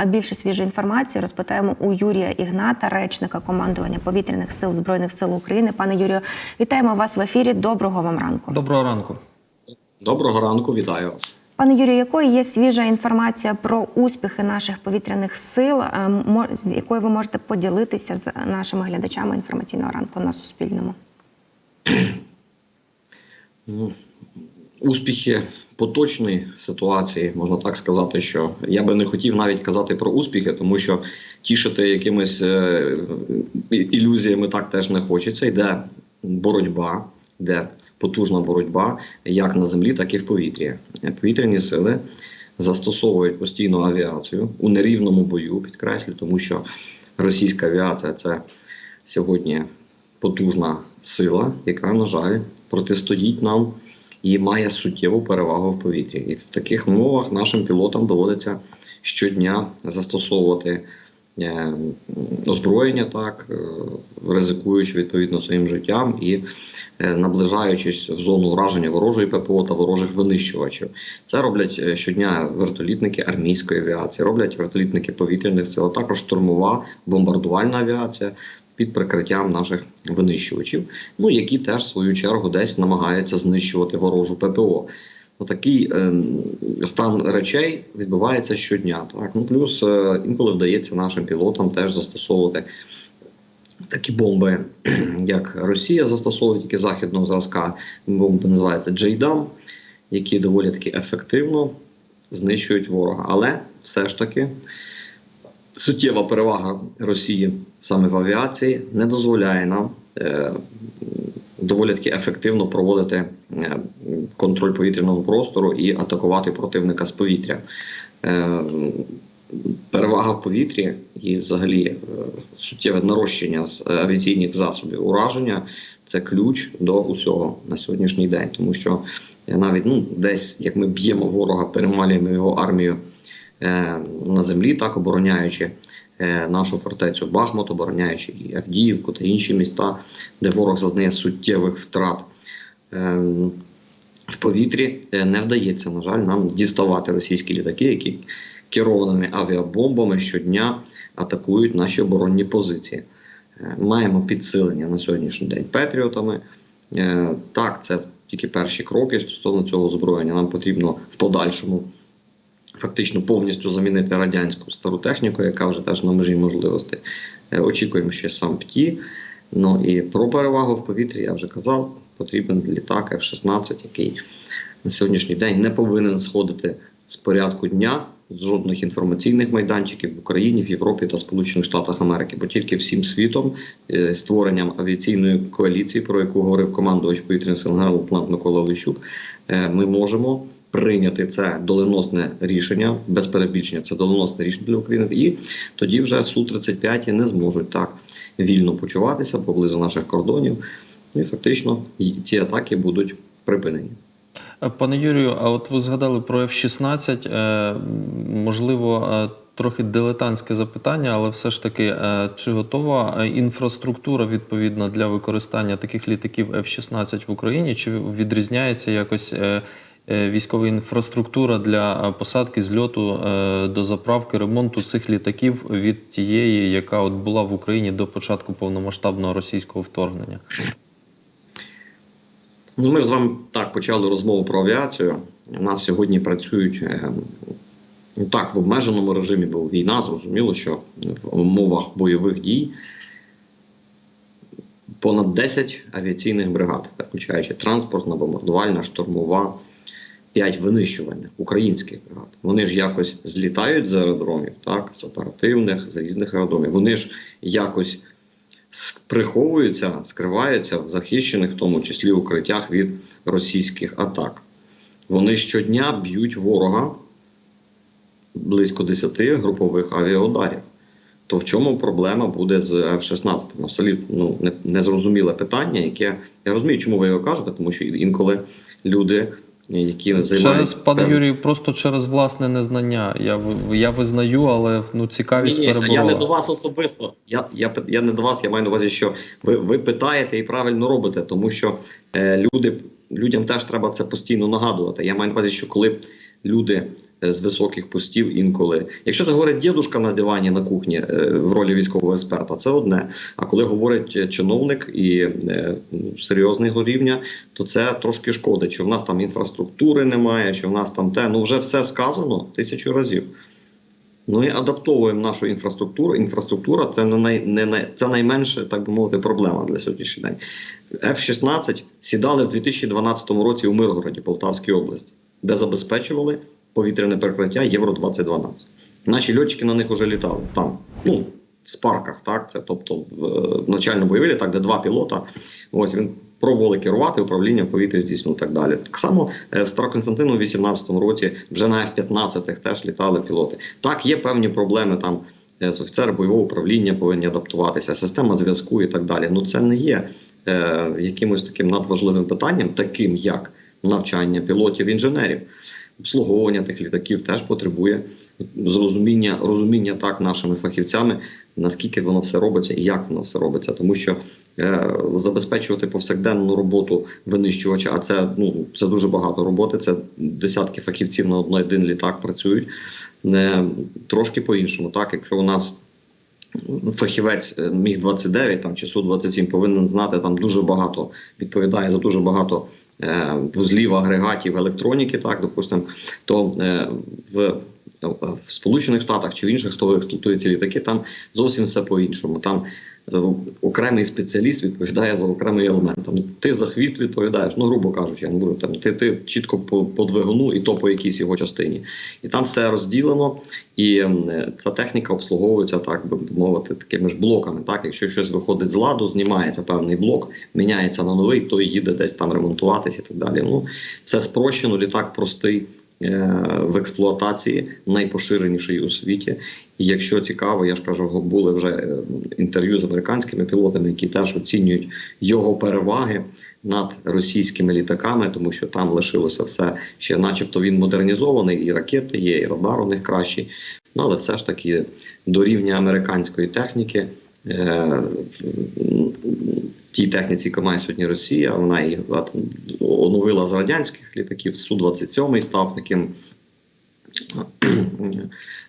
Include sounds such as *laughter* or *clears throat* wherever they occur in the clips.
А більше свіжої інформації розпитаємо у Юрія Ігната, речника командування повітряних сил збройних сил України. Пане Юрію, вітаємо вас в ефірі. Доброго вам ранку. Доброго ранку. Доброго ранку, вітаю вас. Пане Юрію, якою є свіжа інформація про успіхи наших повітряних сил, е, з якою ви можете поділитися з нашими глядачами інформаційного ранку на Суспільному? Ну, Успіхи поточної ситуації, можна так сказати, що я би не хотів навіть казати про успіхи, тому що тішити якимись е, ілюзіями так теж не хочеться. Йде боротьба, йде потужна боротьба як на землі, так і в повітрі. Повітряні сили застосовують постійно авіацію у нерівному бою, підкреслю, тому що російська авіація це сьогодні потужна сила, яка, на жаль, протистоїть нам і має суттєву перевагу в повітрі. І в таких умовах нашим пілотам доводиться щодня застосовувати е, озброєння, так е, ризикуючи відповідно своїм життям і е, наближаючись в зону ураження ворожої ППО та ворожих винищувачів. Це роблять щодня вертолітники армійської авіації, роблять вертолітники повітряних сил, а також штурмова бомбардувальна авіація під прикриттям наших винищувачів, ну які теж в свою чергу десь намагаються знищувати ворожу ППО. Ну, такий е, стан речей відбувається щодня. Так ну плюс е, інколи вдається нашим пілотам теж застосовувати такі бомби, *clears throat* як Росія застосовує тільки західного зразка. Бомби називаються Джейдам, які доволі таки ефективно знищують ворога. Але все ж таки суттєва перевага Росії саме в авіації не дозволяє нам е, доволі таки ефективно проводити е, контроль повітряного простору і атакувати противника з повітря. Е, перевага в повітрі і взагалі суттєве нарощення з авіаційних засобів ураження це ключ до усього на сьогоднішній день, тому що навіть ну десь як ми б'ємо ворога, перемалюємо його армію на землі, так обороняючи е, нашу фортецю Бахмут, обороняючи і Авдіївку та інші міста, де ворог зазнає суттєвих втрат. Е, В повітрі е, не вдається, на жаль, нам діставати російські літаки, які керованими авіабомбами щодня атакують наші оборонні позиції. Е, Маємо підсилення на сьогоднішній день Петріотами. Е, Так, це тільки перші кроки стосовно цього озброєння. Нам потрібно в подальшому фактично повністю замінити радянську стару техніку, яка вже теж на межі можливостей. Очікуємо ще сам ПТІ. Ну і про перевагу в повітрі я вже казав. Потрібен літак F-16, який на сьогоднішній день не повинен сходити з порядку дня з жодних інформаційних майданчиків в Україні, в Європі та Сполучених Штатах Америки, бо тільки всім світом е, створенням авіаційної коаліції, про яку говорив командувач повітряних сил генерал-лейтенант Микола Лищук, е, ми можемо прийняти це доленосне рішення без перебільшення. Це доленосне рішення для України, і тоді вже су 35 не зможуть так вільно почуватися поблизу наших кордонів. Ну і фактично ці атаки будуть припинені. Пане Юрію, а от ви згадали про F-16. Е, Можливо, е, трохи дилетантське запитання, але все ж таки, е, чи готова інфраструктура відповідна для використання таких літаків F-16 в Україні? Чи відрізняється якось військова інфраструктура для е, посадки, зльоту е, до заправки, ремонту цих літаків від тієї, яка от була в Україні до початку повномасштабного російського вторгнення? Ну, ми ж з вами так почали розмову про авіацію. У нас сьогодні працюють е, ну, так в обмеженому режимі, бо війна, зрозуміло, що в умовах бойових дій понад 10 авіаційних бригад, включаючи транспортна, бомбардувальна, штурмова, 5 винищувальних українських бригад. Вони ж якось злітають з аеродромів, так, з оперативних, з різних аеродромів. Вони ж якось приховуються, скриваються в захищених, в тому числі укриттях від російських атак. Вони щодня б'ють ворога близько 10 групових авіаударів. То в чому проблема буде з F-16? Абсолютно ну, не- незрозуміле питання, яке я розумію, чому ви його кажете, тому що інколи люди, які займають Через пане Юрію, просто через власне незнання. Я я визнаю, але ну цікавість Ні, ні, переборола. я не до вас особисто. Я, я, я не до вас, я маю на увазі, що ви, ви питаєте і правильно робите, тому що е, люди, людям теж треба це постійно нагадувати. Я маю на увазі, що коли люди е, з високих постів інколи. Якщо це говорить дідушка на дивані на кухні е, в ролі військового експерта, це одне. А коли говорить е, чиновник і серйозного рівня, то це трошки шкодить. Що в нас там інфраструктури немає, що в нас там те. Ну вже все сказано тисячу разів. Ну і адаптовуємо нашу інфраструктуру. Інфраструктура це не най, не най, це найменше, так би мовити, проблема для сьогоднішній день. F-16 сідали в 2012 році у Миргороді, Полтавській області, де забезпечували повітряне перекриття Євро 2012. Наші льотчики на них вже літали там. Ну, в спарках, так це тобто в е, навчально-бойовий літак, де два пілота. Ось він пробували керувати управління повітря здійснював і так далі. Так само е, в Староконстантину у 18 році вже на F-15 теж літали пілоти. Так, є певні проблеми там. е, З офіцери бойового управління повинні адаптуватися, система зв'язку і так далі. Ну це не є е, якимось таким надважливим питанням, таким як навчання пілотів інженерів. Обслуговування тих літаків теж потребує зрозуміння, розуміння так нашими фахівцями, наскільки воно все робиться і як воно все робиться, тому що е, забезпечувати повсякденну роботу винищувача, а це ну це дуже багато роботи. Це десятки фахівців на один літак працюють е, трошки по-іншому. Так, якщо у нас фахівець е, міг 29 там чи су 27 повинен знати там дуже багато, відповідає за дуже багато вузлів, агрегатів, електроніки, так допустим, то е, в в Сполучених Штатах чи в інших, хто експлуатує ці літаки, там зовсім все по-іншому. Там е, окремий спеціаліст відповідає за окремий елемент. Там ти за хвіст відповідаєш, ну грубо кажучи, я не буду там. Ти, ти чітко по, по двигуну і то по якійсь його частині. І там все розділено, і е, ця техніка обслуговується, так би мовити, такими ж блоками. Так, якщо щось виходить з ладу, знімається певний блок, міняється на новий, то їде десь там ремонтуватись і так далі. Ну це спрощено, літак простий. Е, В експлуатації найпоширеніший у світі. І якщо цікаво, я ж кажу, були вже е, інтерв'ю з американськими пілотами, які теж оцінюють його переваги над російськими літаками, тому що там лишилося все ще, начебто, він модернізований, і ракети є, і радар у них кращий. Ну але все ж таки до рівня американської техніки. Е, Тій техніці, яка має сьогодні Росія, вона її оновила з радянських літаків. Су-27 став таким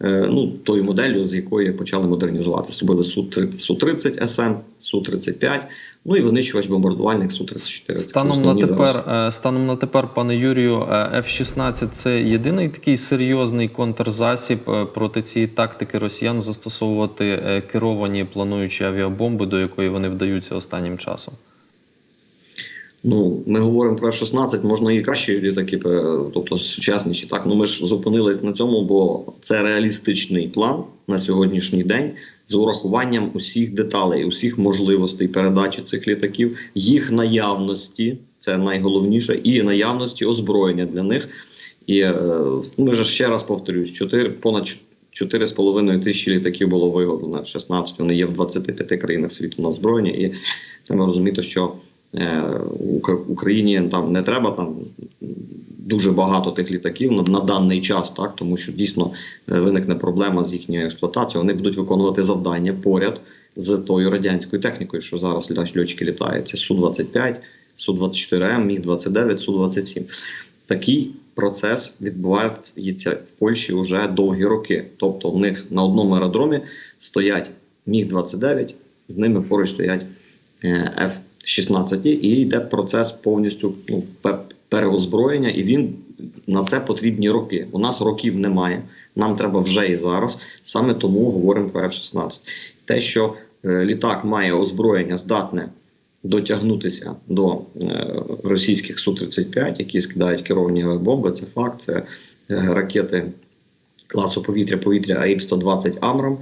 ну, тою моделлю, з якої почали модернізувати. Зробили Су-30 СМ, Су-35, ну і винищувач бомбардувальник Су-34. Станом на тепер, зараз. е, станом на тепер, пане Юрію, е, F-16 – це єдиний такий серйозний контрзасіб е, проти цієї тактики росіян застосовувати е, керовані плануючі авіабомби, до якої вони вдаються останнім часом. Ну, ми говоримо про F-16, можна і кращі літаки, е, тобто сучасніші. Так, ну ми ж зупинились на цьому, бо це реалістичний план на сьогоднішній день з урахуванням усіх деталей, усіх можливостей передачі цих літаків, їх наявності, це найголовніше, і наявності озброєння для них. І е, ми вже ще раз повторюсь: 4, понад 4,5 тисячі літаків було виготовлено 16. Вони є в 25 країнах світу на озброєння, і треба розуміти, що Україні там не треба там дуже багато тих літаків на, на даний час, так тому що дійсно е, виникне проблема з їхньою експлуатацією. Вони будуть виконувати завдання поряд з тою радянською технікою, що зараз льотчики літають. Це Су-25, Су-24М, Міг-29, Су-27. Такий процес відбувається в Польщі вже довгі роки. Тобто в них на одному аеродромі стоять Міг-29, з ними поруч стоять е, F-16, і йде процес повністю ну, переозброєння, і він на це потрібні роки. У нас років немає. Нам треба вже і зараз. Саме тому говоримо про F-16. Те, що е, літак має озброєння, здатне дотягнутися до е, російських Су-35, які скидають керовані бомби, це факт. Це е, ракети класу повітря-повітря АІП-120 Амрам.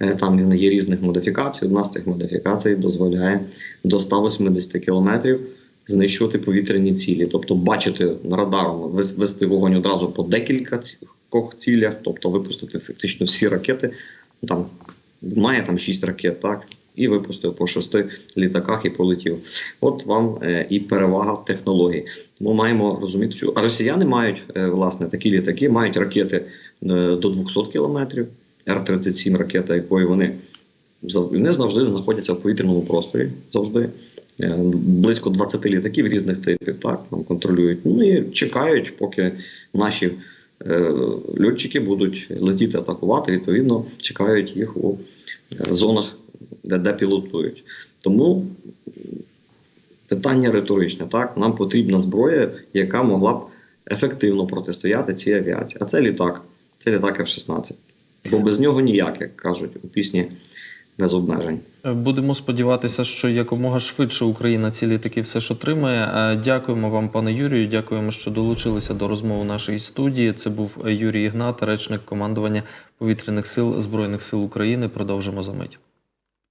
Е, Там вони є різних модифікацій. Одна з цих модифікацій дозволяє до 180 кілометрів знищувати повітряні цілі, тобто бачити радаром, вес- вести вогонь одразу по декілька цілях, тобто випустити фактично всі ракети. Там має там 6 ракет, так. І випустив по шести літаках і полетів. От вам е, і перевага технологій. Ми маємо розуміти, що а росіяни мають е, власне такі літаки, мають ракети до 200 кілометрів, Р-37 ракета, якої вони не завжди знаходяться в повітряному просторі. Завжди Е, близько 20 літаків різних типів, так там контролюють. Ну і чекають, поки наші е, льотчики будуть летіти атакувати, відповідно, чекають їх у е, зонах, де, де пілотують. Тому питання риторичне. Так, нам потрібна зброя, яка могла б ефективно протистояти цій авіації. А це літак, це літак F-16. Бо без нього ніяк, як кажуть у пісні без обмежень. Е, Будемо сподіватися, що якомога швидше Україна ці літаки все ж отримає. Е, Дякуємо вам, пане Юрію. Дякуємо, що долучилися до розмови нашої студії. Це був Юрій Ігнат, речник командування повітряних сил Збройних сил України. Продовжимо за мить.